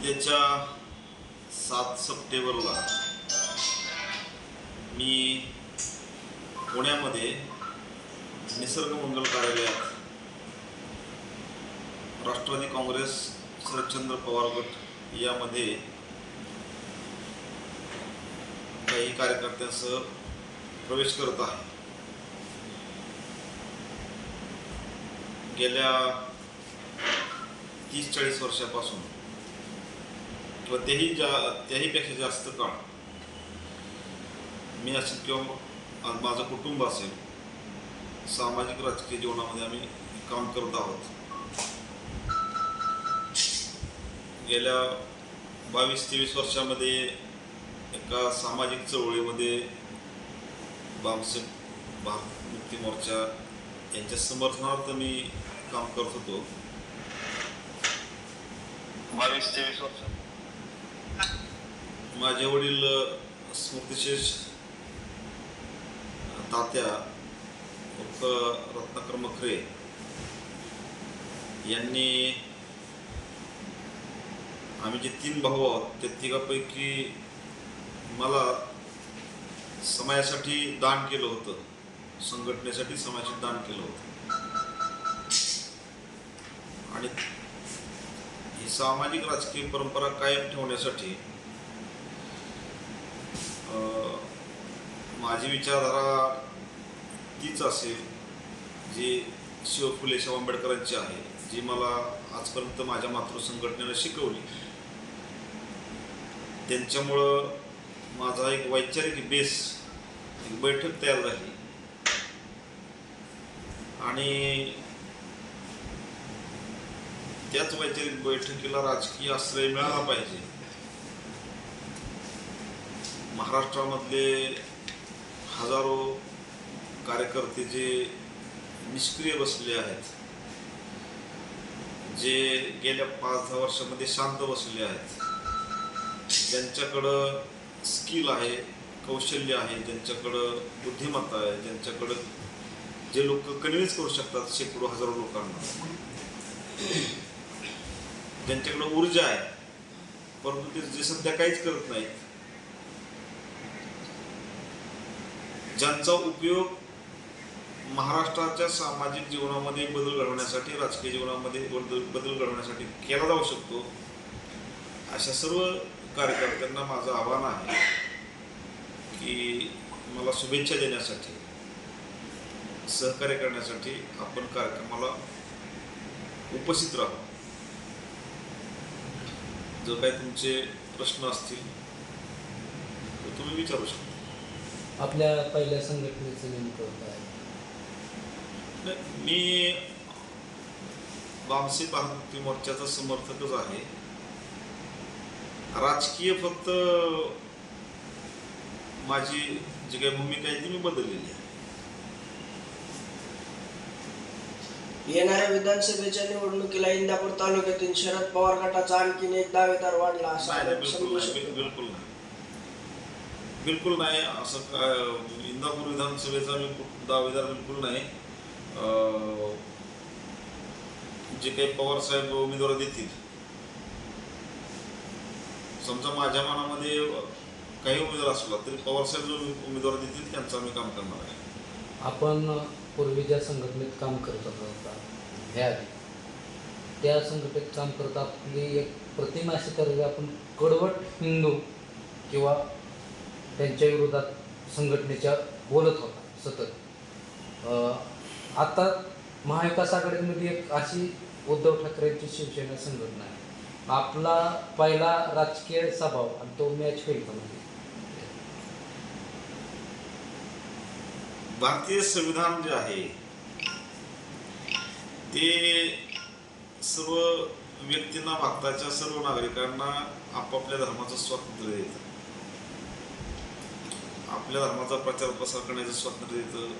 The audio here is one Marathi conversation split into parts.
उद्याच्या सात सप्टेंबरला मी पुण्यामध्ये निसर्ग मंगल कार्यालयात राष्ट्रवादी काँग्रेस शरदचंद्र पवार गट यामध्ये काही कार्यकर्त्यांसह प्रवेश करत आहे. गेल्या तीस चाळीस वर्षापासून किंवा तेही जा त्याहीपेक्षा जास्त काळ मी असेल किंवा माझं कुटुंब असेल सामाजिक राजकीय जीवनामध्ये आम्ही काम करत आहोत. गेल्या बावीस तेवीस वर्षामध्ये एका सामाजिक चळवळीमध्ये बाबासाहेब भारत मुक्ती मोर्चा यांच्या समर्थनार्थ मी काम करत होतो. बावीस तेवीस वर्ष. माझे वडील स्मृतिशेष तात्या उर्फ रत्नाकर मखरे यांनी आम्ही जे तीन भाऊ आहोत त्या तिघापैकी मला समाजासाठी दान केलं होतं. संघटनेसाठी समाजासाठी दान केलं होतं. आणि ही सामाजिक राजकीय परंपरा कायम ठेवण्यासाठी माझी विचारधारा तीच असेल जी शिव फुले शाह आंबेडकरांची आहे जी मला आजपर्यंत माझ्या मातृसंघटनेनं शिकवली. त्यांच्यामुळं माझा एक वैचारिक बेस एक बैठक तयार झाली. आणि त्याच वैचारिक बैठकीला राजकीय आश्रय मिळाला पाहिजे. महाराष्ट्रामधले हजारो कार्यकर्ते जे निष्क्रिय बसले आहेत जे गेल्या पाच दहा वर्षामध्ये शांत बसले आहेत ज्यांच्याकडं स्किल आहे कौशल्य आहे ज्यांच्याकडं बुद्धिमत्ता आहे ज्यांच्याकडं जे लोक कन्व्हिन्स करू शकतात शेकडो हजारो लोकांना ज्यांच्याकडं ऊर्जा आहे परंतु ते जे सध्या काहीच करत नाहीत ज्यांचा उपयोग महाराष्ट्राच्या सामाजिक जीवनामध्ये बदल घडवण्यासाठी राजकीय जीवनामध्ये बदल बदल घडवण्यासाठी केला जाऊ शकतो अशा सर्व कार्यकर्त्यांना माझं आव्हान आहे की मला शुभेच्छा देण्यासाठी सहकार्य करण्यासाठी आपण कार्यक्रमाला उपस्थित राहू. जर काही तुमचे प्रश्न असतील तर तुम्ही विचारू शकता. आपल्या पहिल्या संघटनेचं नेमकं काय? नाही, मी बामसी भारत मुक्ती मोर्चाचा समर्थकच आहे. राजकीय फक्त माझी जी काही भूमिका आहे ती मी बदललेली आहे. येणाऱ्या विधानसभेच्या निवडणुकीला इंदापूर तालुक्यातील शरद पवार गटाचा आणखीन एक दावेदार वाढला असं बिलकुल नाही. बिलकुल नाही. असं काय इंदापूर विधानसभेचा मी दावेदार बिलकुल नाही. जे काही पवार साहेब उमेदवार देतील. समजा माझ्या मनामध्ये काही उमेदवार असला तरी पवार साहेब जो उमेदवार देतील त्यांचं मी काम करणार आहे. आपण पूर्वी ज्या संघटनेत काम करत होता ह्या त्या संघटनेत काम करत आपली एक प्रतिमा अशी करावी आपण कडवट हिंदू किंवा त्यांच्या विरोधात संघटनेच्या बोलत होता सतत. अं, आता महाविकास आघाडीमध्ये एक अशी उद्धव ठाकरेंची शिवसेना संघटना आहे. आपला पहिला राजकीय स्वभाव आणि तो मॅच होईल का म्हणजे? भारतीय संविधान जे आहे ते सर्व व्यक्तींना भारताच्या सर्व नागरिकांना आपापल्या धर्माचं स्वातंत्र्य देतं. आपल्या धर्माचा प्रचार प्रसार करण्याचं स्वातंत्र्य देतं.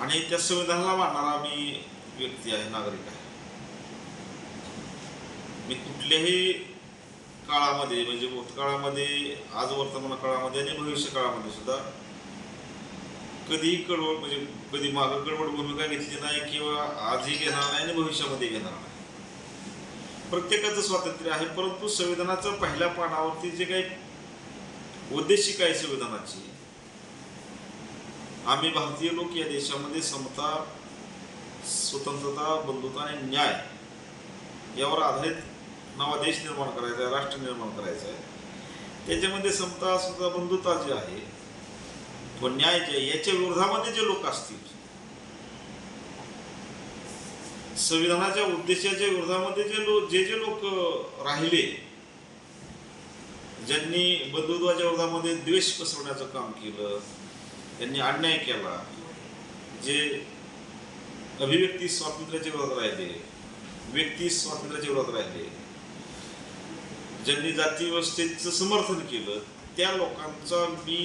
आणि त्या संविधानाला मानणारा मी व्यक्ती आहे नागरिक आहे. मी कुठल्याही काळामध्ये म्हणजे भूतकाळामध्ये आज वर्तमान काळामध्ये आणि भविष्य काळामध्ये सुद्धा कधीही कडवड म्हणजे कधी मागं कडवड भूमिका घेतली नाही किंवा आजही घेणार नाही आणि भविष्यामध्ये घेणार नाही. प्रत्येकाचं स्वातंत्र्य आहे परंतु संविधानाचं पहिल्या पानावरती जे काही उद्देशिका आहे संविधानाची आम्ही भारतीय लोक या देशामध्ये समता स्वतंत्रता बंधुता आणि न्याय यावर आधारित नवा देश निर्माण करायचा आहे राष्ट्र निर्माण करायचं आहे. त्याच्यामध्ये समता स्वतः बंधुता जी आहे व न्याय जे आहे, याच्या विरोधामध्ये जे लोक असतील संविधानाच्या उद्देशाच्या विरोधामध्ये जे लोक जे जे लोक राहिले ज्यांनी बंधुत्वाच्या वर्गामध्ये द्वेष पसरवण्याचं काम केलं त्यांनी अन्याय केला जे अभिव्यक्ती स्वातंत्र्याचे विरोधात राहिले व्यक्ती स्वातंत्र्याच्या विरोधात राहिले ज्यांनी जाती व्यवस्थेचं समर्थन केलं त्या लोकांचा मी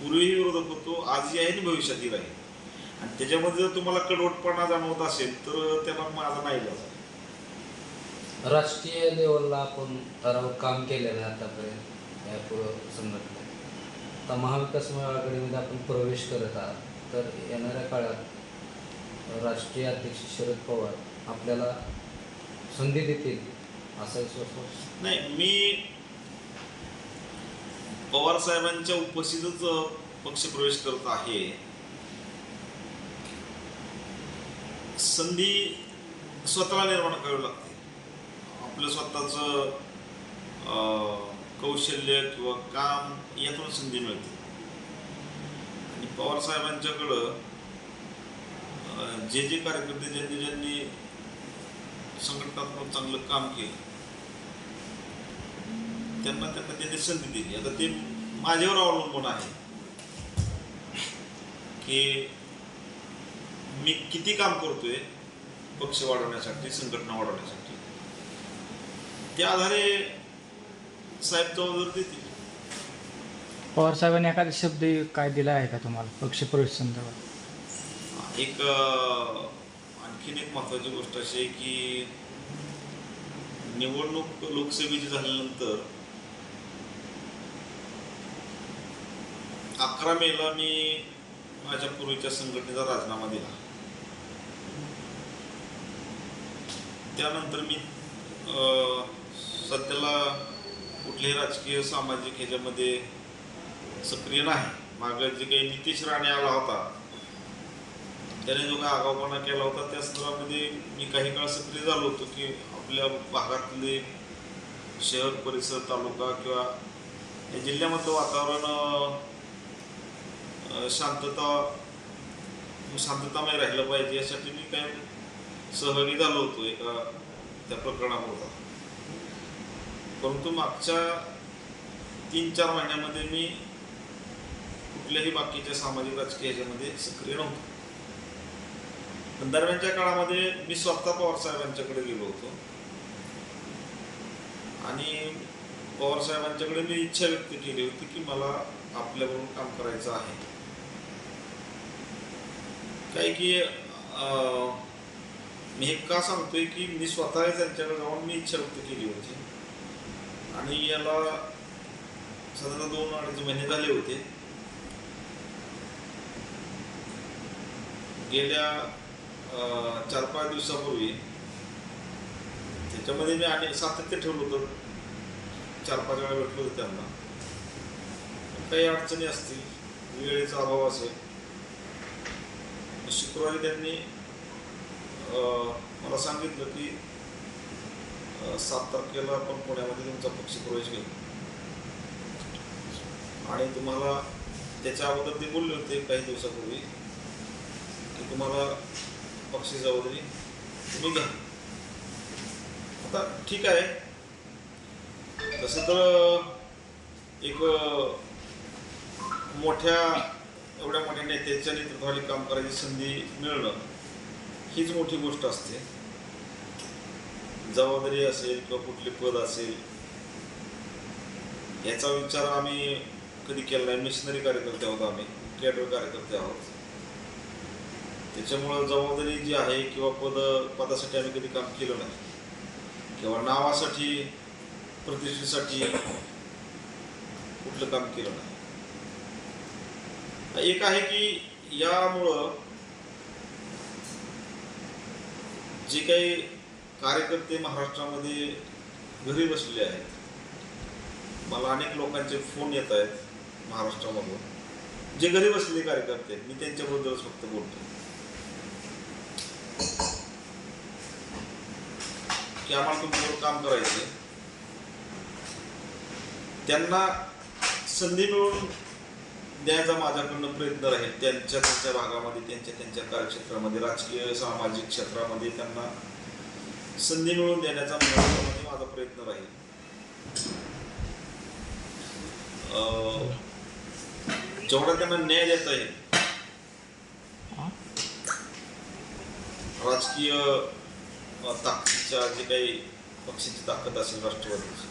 पूर्वीही विरोधक होतो आजही आहे आणि भविष्यातही राहील. आणि त्याच्यामध्ये जर तुम्हाला कडवटपणा जाणवत असेल तर त्याला माझा नाही राष्ट्रीय लेवलला आपण ठराव काम केलेलं आहे आतापर्यंत. या पूर्व संघटनेत आता महाविकास आघाडीमध्ये आपण प्रवेश करत आहात तर येणाऱ्या काळात राष्ट्रीय अध्यक्ष शरद पवार आपल्याला संधी देतील असा विश्वास नाही मी पवार साहेबांच्या उपस्थितच पक्ष प्रवेश करत आहे. संधी स्वतःला निर्माण करावी लागते. आपलं स्वतःचं कौशल्य किंवा काम यातून संधी मिळते. आणि पवार साहेबांच्याकडं जे जे कार्यकर्ते ज्यांनी ज्यांनी संघटनात्मक चांगलं काम केलं त्यांना त्यांना त्यांनी संधी दिली. आता ते माझ्यावर अवलंबून आहे की मी किती काम करतोय पक्ष वाढवण्यासाठी संघटना वाढवण्यासाठी. त्या आधारे साहेब जबाबदारी देतील. पवार साहेबांनी एखादा शब्द काय दिला आहे का तुम्हाला पक्षप्रवेश संदर्भात? एक अं, आणखीन एक महत्वाची गोष्ट अशी आहे की निवडणूक लोकसभेची झाल्यानंतर अकरा मेला मी माझ्या पूर्वीच्या संघटनेचा राजीनामा दिला. त्यानंतर मी अं, सध्याला कुठले राजकीय सामाजिक ह्याच्यामध्ये सक्रिय नाही. मागं जे काही नितीश राणे आला होता त्याने जो काही आगाऊपणा केला होता त्या संदर्भामध्ये मी काही काळ सक्रिय झालो होतो की आपल्या भागातले शहर परिसर तालुका किंवा या जिल्ह्यामधलं वातावरण शांतता शांततामय राहिलं पाहिजे यासाठी मी काही सहभागी झालो होतो एका त्या प्रकरणामुळे. परंतु मागच्या तीन चार महिन्यामध्ये मी कुठल्याही बाकीच्या सामाजिक राजकीय ह्याच्यामध्ये सक्रिय नव्हतो. पण दरम्यानच्या काळामध्ये मी स्वतः पवार साहेबांच्याकडे गेलो होतो. आणि पवार साहेबांच्याकडे मी इच्छा व्यक्त केली होती की मला आपल्याबरोबर काम करायचं आहे. काय की अं, मी हे का सांगतोय की मी स्वतः त्यांच्याकडे जाऊन मी इच्छा व्यक्त केली होती. आणि याला साधारण दोन अडीच महिने झाले होते. गेल्या चार पाच दिवसापूर्वी त्याच्यामध्ये मी आणि सातत्य ठेवलं होतं. चार पाच वेळा भेटलो होतं त्यांना. काही अडचणी असतील वेळेचा अभाव असेल शुक्रवारी त्यांनी अं, मला सांगितलं की सात तारखेला आपण पुण्यामध्ये तुमचा पक्ष प्रवेश घेऊ. आणि तुम्हाला त्याच्या अगोदर ते बोलले होते काही दिवसापूर्वी की तुम्हाला पक्षी जबाबदारी तुम्ही घ्या आता ठीक आहे. तसं तर एक मोठ्या एवढ्या मोठ्या नेत्याच्या नेतृत्वाखाली काम करायची संधी मिळणं हीच मोठी गोष्ट असते. जबाबदारी असेल किंवा कुठले पद असेल याचा विचार आम्ही कधी केला नाही. मिशनरी कार्यकर्ते आहोत आम्ही कॅडर कार्यकर्ते आहोत. त्याच्यामुळं जबाबदारी जी आहे किंवा पद पदासाठी आम्ही कधी काम केलं नाही. किंवा नावासाठी प्रतिष्ठेसाठी कुठलं काम केलं नाही. एक आहे की यामुळं जे काही कार्यकर्ते महाराष्ट्रामध्ये घरी बसले आहेत. मला अनेक लोकांचे फोन येत आहेत महाराष्ट्रामधून. जे घरी बसलेले कार्यकर्ते मी त्यांच्याबद्दलच फक्त बोलतो. की आम्हाला तुमच्यावर काम करायचे त्यांना संधी मिळून द्यायचा माझ्याकडनं प्रयत्न राहील त्यांच्या त्यांच्या भागामध्ये त्यांच्या त्यांच्या कार्यक्षेत्रामध्ये राजकीय सामाजिक क्षेत्रामध्ये त्यांना संधी मिळवून देण्याचा महत्वामध्ये माझा प्रयत्न राहील. अं, जेवढा त्यांना न्याय देता येईल. राजकीय ताकदीच्या जे काही पक्षाची ताकद असेल राष्ट्रवादीची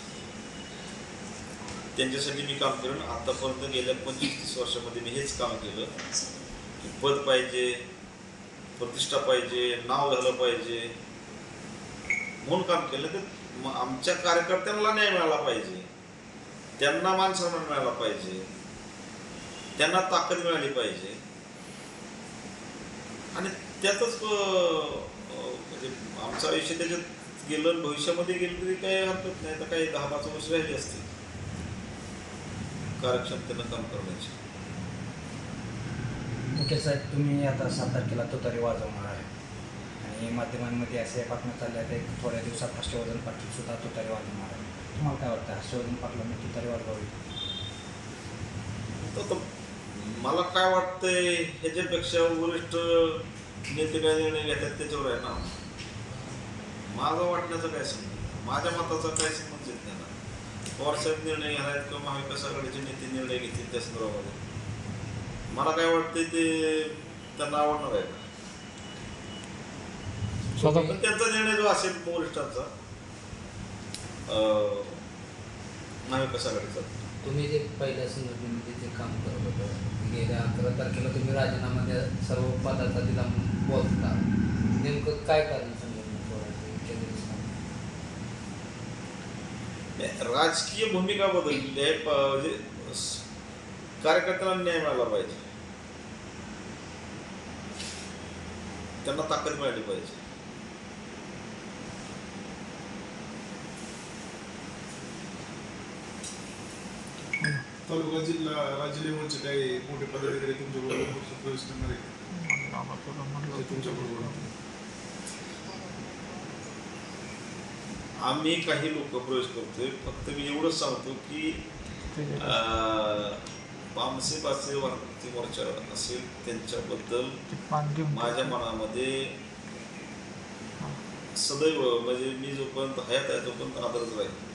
त्यांच्यासाठी मी काम करेन आतापर्यंत गेल्या पंचवीस तीस वर्षामध्ये मी हेच काम केलं. की पद पाहिजे प्रतिष्ठा पाहिजे नाव झालं पाहिजे म्हणून काम केलं तर आमच्या कार्यकर्त्यांना न्याय मिळाला पाहिजे. त्यांना मान सन्मान मिळाला पाहिजे. त्यांना ताकद मिळाली पाहिजे. आणि त्यातच म्हणजे आमचं आयुष्य त्याच्यात गेलं भविष्यामध्ये गेलं तरी काही हरकत नाही. तर काही दहा पाच वर्ष राहिली असतील. कार्यक्षमतेनं काम करण्याची. ओके साहेब तुम्ही आता सात तारखेला तुतारी वाजवणार आणि माध्यमांमध्ये असे बातम्या चालल्या आहेत थोड्या दिवसात हर्षवर्धन पाटील सुद्धा तुतारी वाजवणार आहे. तुम्हाला काय वाटतं हर्षवर्धन पाटलांनी तुतारी वाजवावी तर मला काय वाटतंय ह्याच्यापेक्षा वरिष्ठ नेते काय निर्णय घेतात त्याच्यावर आहे ना. माझं वाटण्याचं काय संबंध माझ्या मताचा काय संबंध येत नाही ना पवारसाहेब निर्णय घ्यायला आहेत किंवा महाविकास आघाडीचे नेते निर्णय घेतील त्या संदर्भामध्ये. मला काय वाटतंय ते त्यांना आवडणार आहे. का स्वतः त्यांचा निर्णय जो असेल वरिष्ठांचा अं, महाविकास आघाडीचा तुम्ही जे पहिल्या संघटनेमध्ये जे काम करत होतं गेल्या अकरा तारखेला तुम्ही राजीनामा द्या सर्व पदाचा दिला म्हणून बोलता. नेमकं काय कारण? राजकीय भूमिका बदललेली आहे म्हणजे कार्यकर्त्यांना न्याय मिळाला पाहिजे. त्यांना ताकद मिळाली पाहिजे. तालुका जिल्हा राज्य लेवलचे काही मोठे पदाधिकारी तुमच्याबरोबर पक्षात प्रवेश करणार. आहे तुमच्याबरोबर तुमच्या आम्ही काही लोक प्रवेश करतोय. फक्त मी एवढंच सांगतो की अं, पामसे पासे वारकरी मोर्चा असेल त्यांच्याबद्दल माझ्या मनामध्ये सदैव म्हणजे मी जोपर्यंत हयात आहे तोपर्यंत आदरच राहील.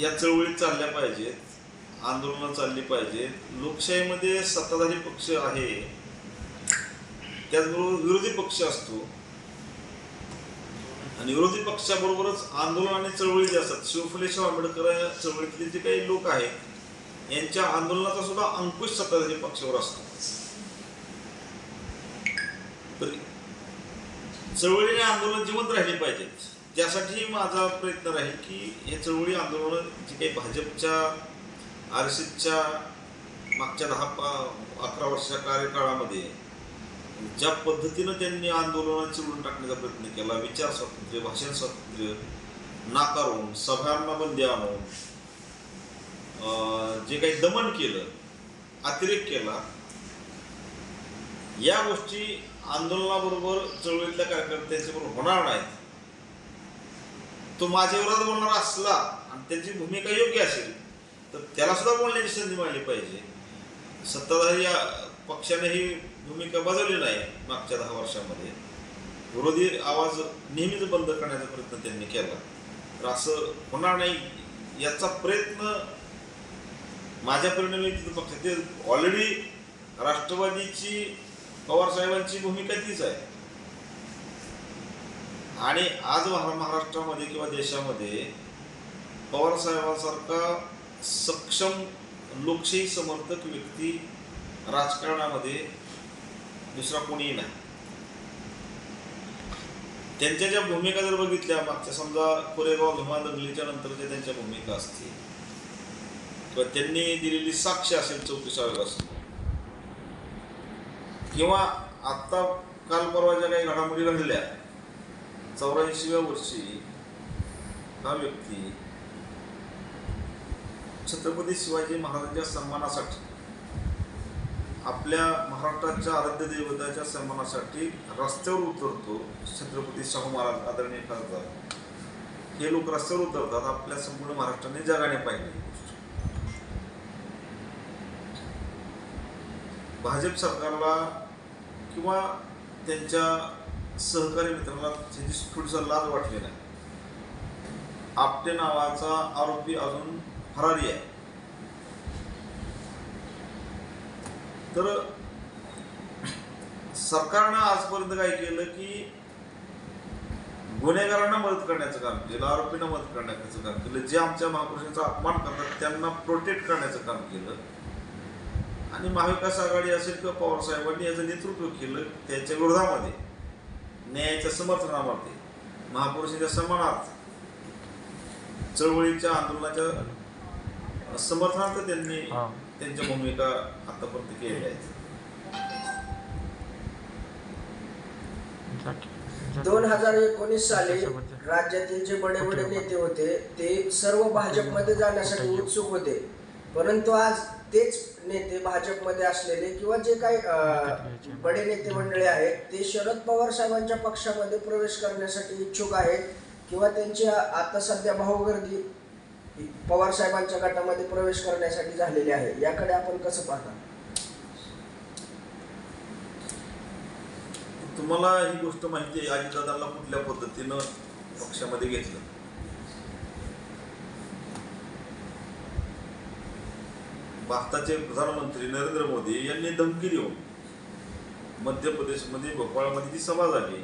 या चळवळी चालल्या पाहिजेत आंदोलनं चालली पाहिजेत. लोकशाहीमध्ये सत्ताधारी पक्ष आहे. त्याचबरोबर विरोधी पक्ष असतो. आणि विरोधी पक्षाबरोबरच आंदोलन आणि चळवळी जे असतात शिवफुले शाहू आंबेडकर या चळवळीतले जे काही लोक आहेत यांच्या आंदोलनाचा सुद्धा अंकुश सत्ताधारी पक्षावर असतो. तर चळवळीने आंदोलन जिवंत राहिले पाहिजेत. त्यासाठी माझा प्रयत्न राहील की हे चळवळी आंदोलन जी काही भाजपच्या आर एस एसच्या मागच्या दहा पा अकरा वर्षाच्या कार्यकाळामध्ये ज्या पद्धतीनं त्यांनी आंदोलनं चिरून टाकण्याचा प्रयत्न केला विचार स्वातंत्र्य भाषण स्वातंत्र्य नाकारून सभांना बंदी आणून जे काही दमन केलं अतिरेक केला या गोष्टी आंदोलनाबरोबर चळवळीतल्या कार्यकर्त्यांच्याबरोबर होणार नाहीत. तो माझ्या विरोधात बोलणारा असला आणि त्याची भूमिका योग्य असेल तर त्याला सुद्धा बोलण्याची संधी मिळाली पाहिजे. सत्ताधारी या पक्षाने ही भूमिका बजावली नाही मागच्या दहा वर्षामध्ये. विरोधी आवाज नेहमीच बंद करण्याचा प्रयत्न त्यांनी केला. तर असं होणार नाही याचा प्रयत्न माझ्या परिणामी तिथं पक्ष ते ऑलरेडी राष्ट्रवादीची पवारसाहेबांची भूमिका तीच आहे. आणि आज महाराष्ट्रामध्ये किंवा देशामध्ये पवार साहेबांसारखा सक्षम लोकशाही समर्थक व्यक्ती राजकारणामध्ये दुसरा कोणीही नाही. त्यांच्या ज्या भूमिका जर बघितल्या मागच्या समजा कोरेगाव भीमा दंगलीच्या नंतरच्या त्यांच्या भूमिका असतील किंवा त्यांनी दिलेली साक्ष असेल चौकशी आयोग असेल किंवा आत्ता काल परवा ज्या काही घडामोडी घडल्या चौऱ्याऐंशीव्या वर्षी हा व्यक्ती छत्रपती शिवाजी महाराजांच्या सन्मानासाठी आपल्या महाराष्ट्राच्या आराध्य देवताच्या सन्मानासाठी रस्त्यावर उतरतो छत्रपती शाहू महाराज आदरणीय खासदार. हे लोक रस्त्यावर उतरतात आपल्या संपूर्ण महाराष्ट्राने जगाने पाहिले भाजप सरकारला किंवा त्यांच्या सहकारी मित्रांना त्याची थोडीसा लाज वाटली नाही. आपटे नावाचा आरोपी अजून फरारी आहे. तर सरकारनं आजपर्यंत काय केलं की गुन्हेगारांना मदत करण्याचं काम केलं आरोपींना मदत करण्याचं काम केलं जे आमच्या महापुरुषांचा अपमान करतात त्यांना प्रोटेक्ट करण्याचं काम केलं. आणि महाविकास आघाडी असेल किंवा पवार साहेबांनी याचं नेतृत्व केलं त्याच्या विरोधामध्ये. न्यायाच्या समर्थनामध्ये महापुरुषांच्या सन्मानार्थ चळवळीच्या आंदोलनाच्या समर्थनार्थ त्यांनी त्यांच्या भूमिका आतापर्यंत केलेल्या आहेत. दोन हजार एकोणीस साली राज्यातील जे बडे बडे नेते होते? ते सर्व भाजपमध्ये जाण्यासाठी उत्सुक होते. परंतु आज तेच नेते भाजपमध्ये असलेले किंवा जे काही बडे नेते मंडळी आहेत ते शरद पवार साहेबांच्या पक्षामध्ये प्रवेश करण्यासाठी इच्छुक आहेत किंवा त्यांची आता सध्या भाऊगर्दी पवार साहेबांच्या गटामध्ये प्रवेश करण्यासाठी झालेली आहे याकडे आपण कसं पाहता? तुम्हाला ही गोष्ट माहिती आहे अजितदादांना कुठल्या पद्धतीनं पक्षामध्ये घेतलं? भारताचे प्रधानमंत्री नरेंद्र मोदी यांनी धमकी देऊन मध्य प्रदेशमध्ये भोपाळमध्ये ती सभा झाली.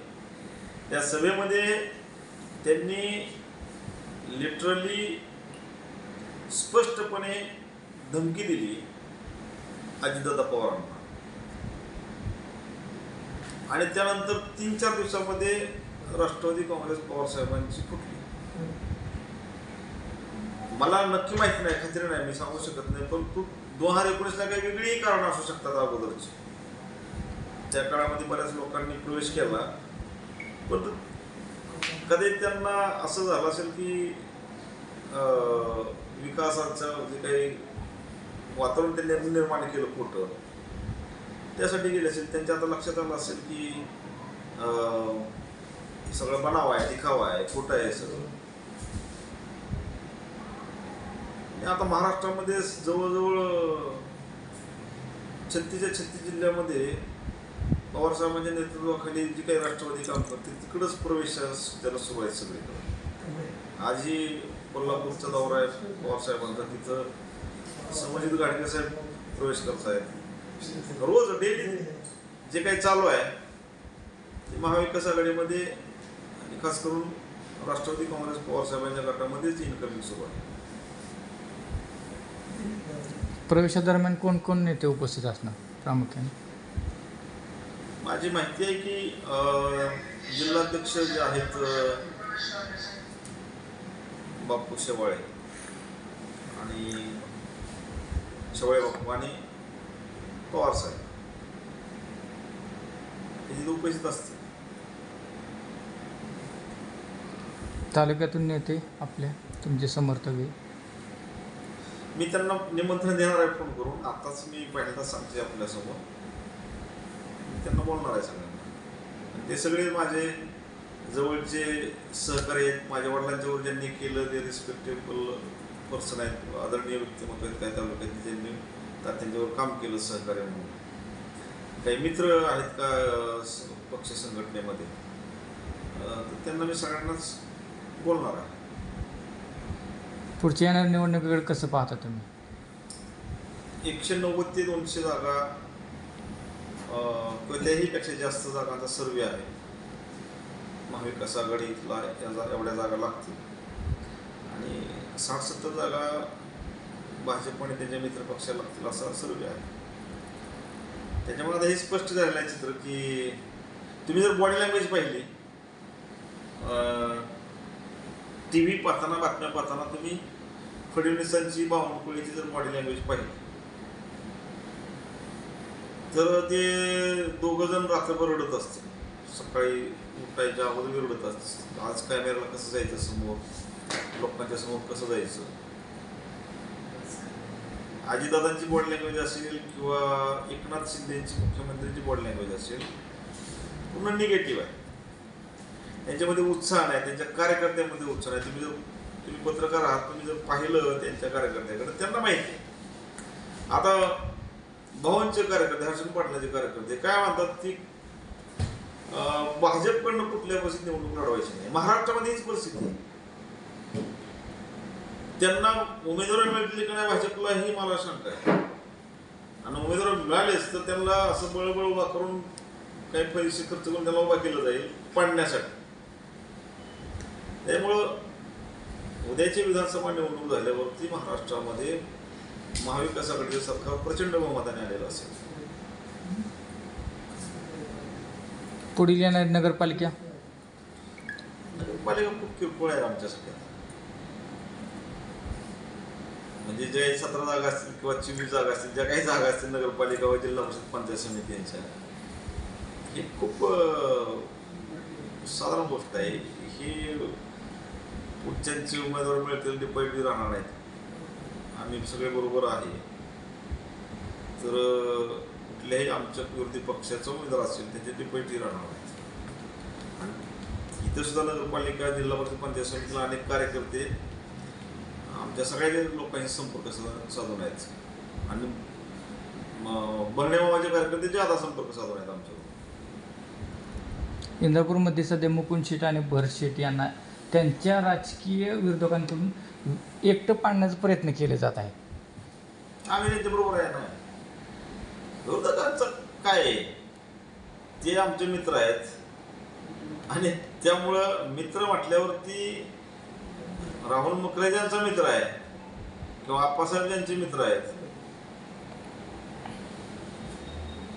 त्या सभेमध्ये त्यांनी लिटरली स्पष्टपणे धमकी दिली अजितदादा पवारांना. आणि त्यानंतर तीन चार दिवसामध्ये राष्ट्रवादी काँग्रेस पवार साहेबांची फुटली. मला नक्की माहिती नाही खात्री नाही मी सांगू शकत नाही. पण तू दोन हजार एकोणीसला काही वेगळीही कारण असू शकतात अगोदरची. त्या काळामध्ये बऱ्याच लोकांनी प्रवेश केला. पण कधी त्यांना असं झालं असेल की विकासाचं जे काही वातावरण त्यांनी निर्माण केलं खोटं त्यासाठी गेले असेल. त्यांच्या आता लक्षात आलं असेल की सगळं बनावं आहे दिखावा आहे खोटं आहे सगळं आणि आता महाराष्ट्रामध्ये जवळजवळ छत्तीसच्या छत्तीस जिल्ह्यामध्ये पवारसाहेबांच्या नेतृत्वाखाली जी काही राष्ट्रवादी काम करते तिकडंच प्रवेश त्याला सुरू आहे सगळीकडे. आजही कोल्हापूरचा दौरा आहे पवारसाहेबांचा तिथं समजित गाडगे साहेब प्रवेश आहेत रोज डेली जे काही चालू आहे ते महाविकास आघाडीमध्ये आणि खास करून राष्ट्रवादी काँग्रेस पवारसाहेबांच्या गटामध्येच इन्कमिंग सुरू आहे. प्रवेशादरम्यान कोण कोण नेते उपस्थित असणार प्रामुख्याने? माझी माहिती आहे की अं, जिल्हाध्यक्ष जे आहेत अं, बापू शेवाळे आणि शेवाळे बापू आणि पवार साहेब. हे तिथे उपस्थित असतील. तालुक्यातून नेते आपल्या तुमचे समर्थक आहे मी त्यांना निमंत्रण देणार आहे फोन करून. आताच मी पहिल्यांदा सांगते आपल्यासमोर. मी त्यांना बोलणार आहे सगळ्यांना. ते सगळे माझे जवळचे सहकारी आहेत. माझ्या वडिलांच्यावर ज्यांनी केलं ते रिस्पेक्टेबल पर्सन आहेत. आदरणीय व्यक्तिमत्व आहेत. काही तालुक्यात ज्यांनी त्यांच्यावर काम केलं सहकार्य म्हणून. काही मित्र आहेत का पक्ष संघटनेमध्ये? तर त्यांना मी सगळ्यांनाच बोलणार आहे. पुढच्या येणाऱ्या निवडणुकीकडे कसं पाहता तुम्ही? एकशे नव्वद ते दोनशे जागा अं, पेक्षा जास्त जागांचा सर्वे आहे. महाविकास आघाडीतला या जा- एवढ्या जागा लागतील. आणि साठ सत्तर जागा भाजप आणि त्यांच्या मित्रपक्षाला लागतील असा सर्वे आहे. त्याच्यामुळे आता हे स्पष्ट झालेलं आहे चित्र की तुम्ही जर बॉडी लँग्वेज पाहिली टी व्ही पाहताना बातम्या पाहताना तुम्ही फडणवीसांची बावनकुळीची जर बॉडी लँग्वेज पाहिली. तर ते दोघं जण रात्रभर रडत असते सकाळी उठायच्या अगोदर रडत असते आज कॅमेऱ्याला कसं जायचं समोर? लोकांच्या समोर कसं जायचं? अजितदादांची बॉडी लँग्वेज असेल किंवा एकनाथ शिंदेची मुख्यमंत्र्यांची बॉडी लँग्वेज असेल पूर्ण निगेटिव्ह आहे. त्यांच्यामध्ये उत्साह नाही त्यांच्या कार्यकर्त्यांमध्ये उत्साह नाही. तुम्ही जर तुम्ही पत्रकार आहात तुम्ही जर पाहिलं त्यांच्या कार्यकर्त्याकडे त्यांना माहिती आहे. आता भवनचे कार्यकर्ते हर्षण पाटलाचे कार्यकर्ते काय म्हणतात की भाजपकडनं कुठल्या परिस्थिती निवडणूक लढवायची नाही. महाराष्ट्रामध्ये हीच परिस्थिती आहे. त्यांना उमेदवार मिळतील की नाही भाजपला ही मला शंका आहे. आणि उमेदवार मिळालेच तर त्यांना असं बळबळ उभा करून काही पैसे खर्च करून त्याला उभा केलं जाईल पाडण्यासाठी. त्यामुळं उद्याची विधानसभा निवडणूक झाल्यावरती महाराष्ट्रामध्ये महाविकास आघाडीचं सरकार प्रचंड बहुमताने आलेलं असेल. पुढील येणारी नगरपालिका? पालिका खूप किरकोळ आहे आमच्यासाठी. म्हणजे जे सतरा जागा असतील किंवा चोवीस जागा असतील ज्या काही जागा असतील नगरपालिका व जिल्हा परिषद पंचायत समिती यांच्या ही खूप साधारण गोष्ट आहे. ही पुढच्यांचे उमेदवार मिळतील ते पैठी राहणार नाहीत आम्ही सगळे बरोबर आहे. तर कुठल्याही आमच्या विरोधी पक्षाचा उमेदवार असेल त्याचे ते पैठी राहणार नाहीत आणि इथं सुद्धा नगरपालिका जिल्हा परिषद पंचायत समितीला अनेक कार्यकर्ते आमच्या सगळ्या लोकांशी संपर्क साधून आहेत. आणि बर्णे मामाचे कार्यकर्ते ज्यादा संपर्क साधून आहेत आमच्यावर. इंदापूरमध्ये सध्या मुकुंद शेट आणि भरशेट यांना त्यांच्या राजकीय विरोधकांकडून एकटं पाडण्याचा प्रयत्न केले जात आहे आम्ही त्यांच्या बरोबर आहे ना? विरोधकांचं काय आहे? ते आमचे मित्र आहेत. आणि त्यामुळं मित्र म्हटल्यावरती राहुल मुखर्जी यांचा मित्र आहे. किंवा आप्पासाहेब यांचे मित्र आहेत.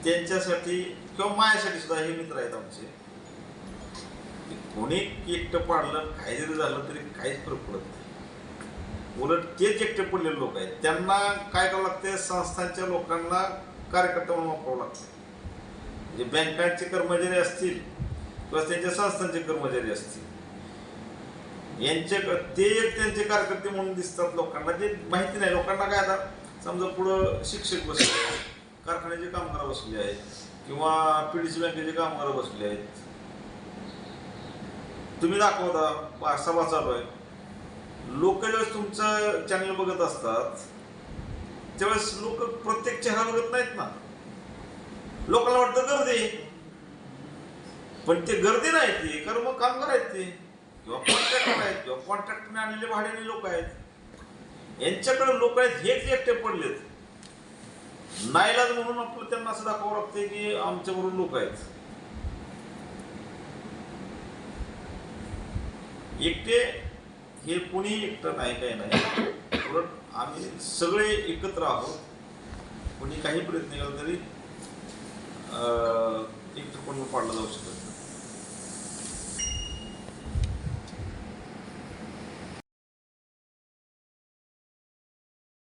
त्यांच्यासाठी किंवा माझ्यासाठी सुद्धा हे मित्र आहेत आमचे. कोणी एकटं पाडलं काही जरी झालं तरी काहीच फरक पडत नाही. उलट तेच एकटे पडलेले लोक आहेत. त्यांना काय करावं लागते संस्थांच्या लोकांना कार्यकर्ता म्हणून वापरावं लागतं म्हणजे बँकांचे कर्मचारी असतील किंवा त्यांच्या संस्थांचे कर्मचारी असतील. यांचे ते एक त्यांचे कार्यकर्ते म्हणून दिसतात लोकांना. ते माहिती नाही लोकांना काय आता? समजा पुढं शिक्षक बसले कारखान्याचे कामगार बसले आहेत किंवा पी डी सी बँकेचे कामगार बसले आहेत. तुम्ही दाखवता सभा चालू आहे. लोक ज्यावेळेस तुमचं चॅनल बघत असतात त्यावेळेस लोक प्रत्येक चेहरा बघत नाहीत ना. लोकांना वाटतं गर्दी पण ते गर्दी नाही ते कारण मग कामगार आहेत ते. किंवा कॉन्ट्रॅक्टर आहेत किंवा कॉन्ट्रॅक्टने आणलेले भाड्याने लोक आहेत. यांच्याकडे लोक आहेत हेच एकटे पडलेत. नाईलाज म्हणून आपलं त्यांना असं दाखवावं लागतंय की आमच्याबरोबर लोक आहेत. एकटे हे कोणी एकटं नाही काय नाही. उलट आम्ही सगळे एकत्र आहोत. कोणी काही प्रयत्न केला तरी एकटं कोणी पाडलं जाऊ शकत नाही.